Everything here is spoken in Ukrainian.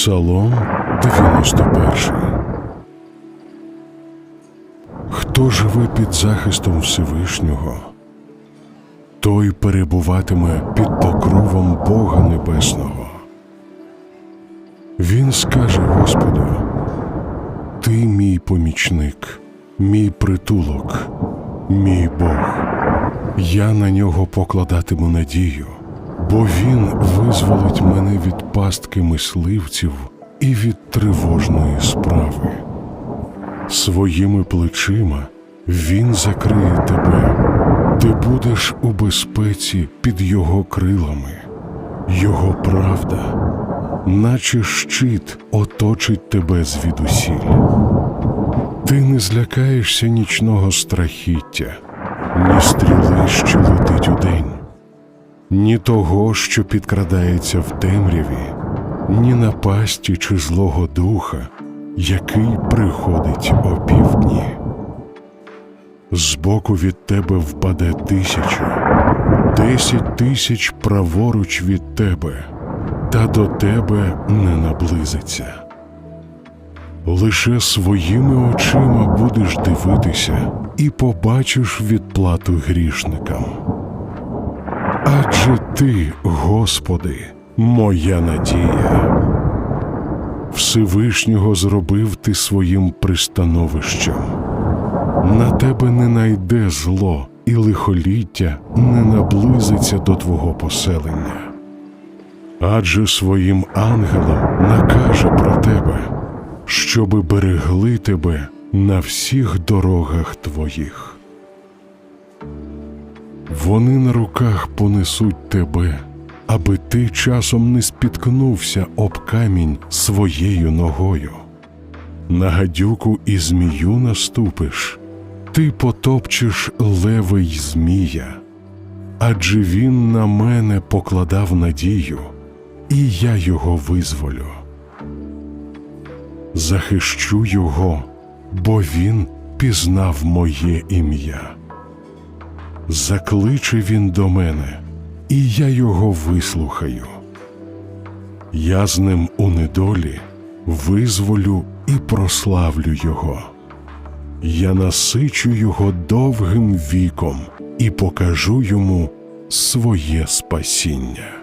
Псалом 91 Хто живе під захистом Всевишнього, той перебуватиме під покровом Бога Небесного. Він скаже Господу: Ти мій помічник, мій притулок, мій Бог. Я на нього покладатиму надію, бо він визволить мене від пастки мисливців і від тривожної справи. Своїми плечима він закриє тебе, ти будеш у безпеці під його крилами, його правда, наче щит оточить тебе звідусіль. Ти не злякаєшся нічного страхіття, ні стріли, що летить удень, ні того, що підкрадається в темряві, ні напасті чи злого духа, який приходить опівдні. Збоку від тебе впаде тисяча, десять тисяч праворуч від тебе, та до тебе не наблизиться. Лише своїми очима будеш дивитися і побачиш відплату грішникам. Адже ти, Господи, моя надія. Всевишнього зробив ти своїм пристановищем. На тебе не найде зло, і лихоліття не наблизиться до твого поселення. Адже своїм ангелам накаже про тебе, щоби берегли тебе на всіх дорогах твоїх. Вони на руках понесуть тебе, аби ти часом не спіткнувся об камінь своєю ногою. На гадюку і змію наступиш, ти потопчеш лева й змія, адже він на мене покладав надію, і я його визволю. Захищу його, бо він пізнав моє ім'я. Закличе він до мене, і я його вислухаю. Я з ним у недолі визволю і прославлю його. Я насичу його довгим віком і покажу йому своє спасіння.